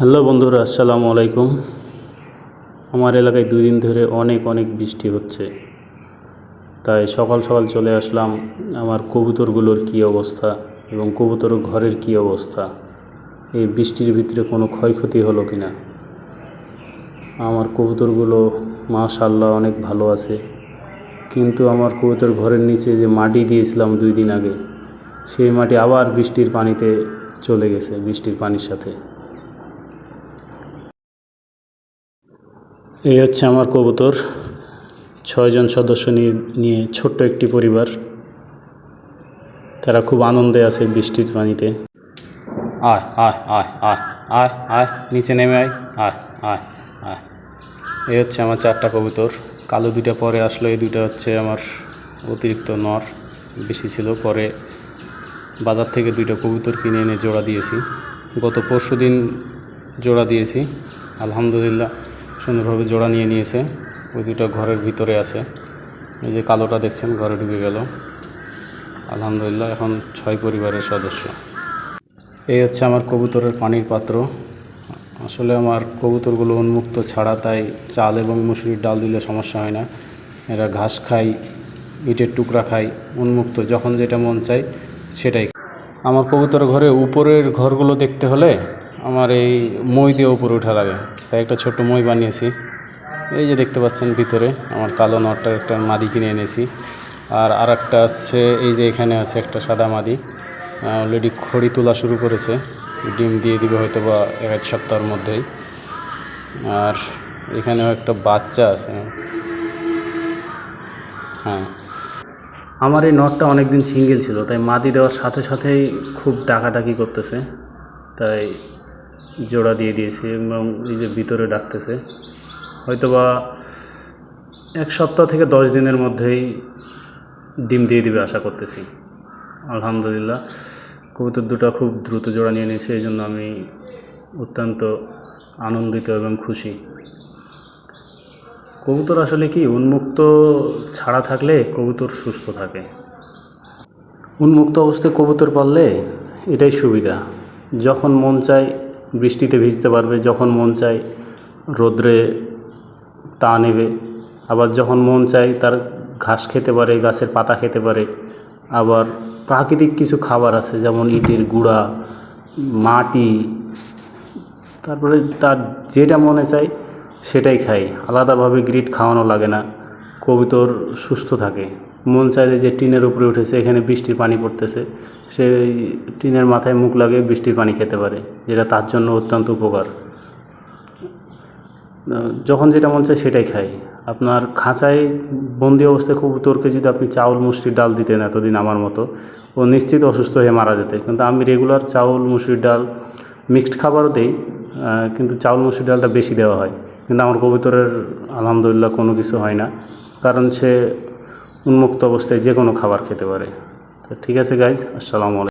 Hello বন্ধুরা, আসসালামু আলাইকুম। আমার এলাকায় দুই দিন ধরে অনেক অনেক বৃষ্টি হচ্ছে। তাই সকাল সকাল চলে আসলাম আমার কবুতরগুলোর কী অবস্থা এবং কবুতর ঘরের কী অবস্থা। এই বৃষ্টির ভিতরে কোনো ক্ষয়ক্ষতি হলো কি না? আমার কবুতরগুলো মাশাল্লাহ অনেক ভালো আছে। কিন্তু আমার কবুতর ঘরের নিচে যে মাটি দিয়েছিলাম দুই দিন আগে, সেই মাটি আবার বৃষ্টির পানিতে চলে গেছে, বৃষ্টির পানির সাথে। এই হচ্ছে আমার কবুতর। ছয়জন সদস্য নিয়ে নিয়ে ছোট্ট একটি পরিবার। তারা খুব আনন্দে আছে বৃষ্টির পানিতে। আয় আয় আয় আয় আয় আয়, নিচে নেমে আয় আয় আয় আয়। এই হচ্ছে আমার চারটা কবুতর। কালো দুইটা পরে আসলো, এই দুইটা হচ্ছে আমার অতিরিক্ত নর, বেশি ছিল। পরে বাজার থেকে দুইটা কবুতর কিনে এনে জোড়া দিয়েছি। গত পরশু দিন জোড়া দিয়েছি। আলহামদুলিল্লাহ। সুন্দরভাবে জোড়া নিয়ে নিয়েছে। ওই দুটো ঘরের ভিতরে আছে। এই যে কালোটা দেখছেন, ঘরে ঢুকে গেল। আলহামদুলিল্লাহ, এখন ছয় পরিবারের সদস্য। এই হচ্ছে আমার কবুতরের পানির পাত্র। আসলে আমার কবুতরগুলো উন্মুক্ত ছাড়া, তাই চাল এবং মুসুরির ডাল দিলে সমস্যা হয় না। এরা ঘাস খায়, ইটের টুকরা খায়, উন্মুক্ত যখন যেটা মন চায় সেটাই। আমার কবুতর ঘরে উপরের ঘরগুলো দেখতে হলে আমার এই মই দিয়ে উপরে ওঠা লাগে। তাই একটা ছোট্ট মই বানিয়েছি। এই যে দেখতে পাচ্ছেন ভিতরে, আমার কালো নটটা একটা মাদি কিনে এনেছি। আর আর একটা আছে, এই যে এখানে আছে একটা সাদা মাদি। অলরেডি খড়ি তোলা শুরু করেছে। ডিম দিয়ে দিবে হয়তো বা এক এক সপ্তাহের মধ্যেই। আর এখানেও একটা বাচ্চা আছে। হ্যাঁ। আমার এই নটটা অনেক দিন সিঙ্গেল ছিল, তাই মাদি দেওয়ার সাথে সাথেই খুব ডাকাডাকি করতেছে। তাই জোড়া দিয়ে দিয়েছি এবং এই যে ভিতরে ডাকতেছে। হয়তোবা এক সপ্তাহ থেকে দশ দিনের মধ্যেই ডিম দিয়ে দিবে আশা করতেছি। আলহামদুলিল্লাহ, কবুতর দুটো খুব দ্রুত জোড়া নিয়ে নিয়েছে, এই জন্য আমি অত্যন্ত আনন্দিত এবং খুশি। কবুতর আসলে কি, উন্মুক্ত ছাড়া থাকলে কবুতর সুস্থ থাকে। উন্মুক্ত অবস্থায় কবুতর পাললে এটাই সুবিধা। যখন মন চায় বৃষ্টিতে ভিজতে পারবে যখন মন চায়, রোদ্রে তা নেবে। আবার যখন মন চায় তার ঘাস খেতে পারে, গাছের পাতা খেতে পারে। আবার প্রাকৃতিক কিছু খাবার আছে, যেমন ইটের গুঁড়া, মাটি, তারপরে তার যেটা মনে চায় সেটাই খায় আলাদাভাবে গ্রিট খাওয়ানো লাগে না, কবুতর সুস্থ থাকে। মন চাইলে যে টিনের উপরে উঠেছে, এখানে বৃষ্টির পানি পড়তেছে সেই টিনের মাথায় মুখ লাগিয়ে বৃষ্টির পানি খেতে পারে, যেটা তার জন্য অত্যন্ত উপকার। যখন যেটা মন চায় সেটাই খাই আপনার খাঁচায় বন্দি অবস্থায় কবুতরকে যদি আপনি চাউল, মুসুরির ডাল দিতেন এতদিন আমার মতো, ও নিশ্চিত অসুস্থ হয়ে মারা যেত। কিন্তু আমি রেগুলার চাউল, মুসুরির ডাল মিক্সড খাবারও দিই কিন্তু চাউল, মুসুরির ডালটা বেশি দেওয়া হয়। কিন্তু আমার কবুতরের আলহামদুলিল্লাহ কোনো কিছু হয় না। কারণ সে উন্মুক্ত অবস্থায় যে কোনো খাবার খেতে পারে। তো ঠিক আছে গাইজ আসসালামু আলাইকুম।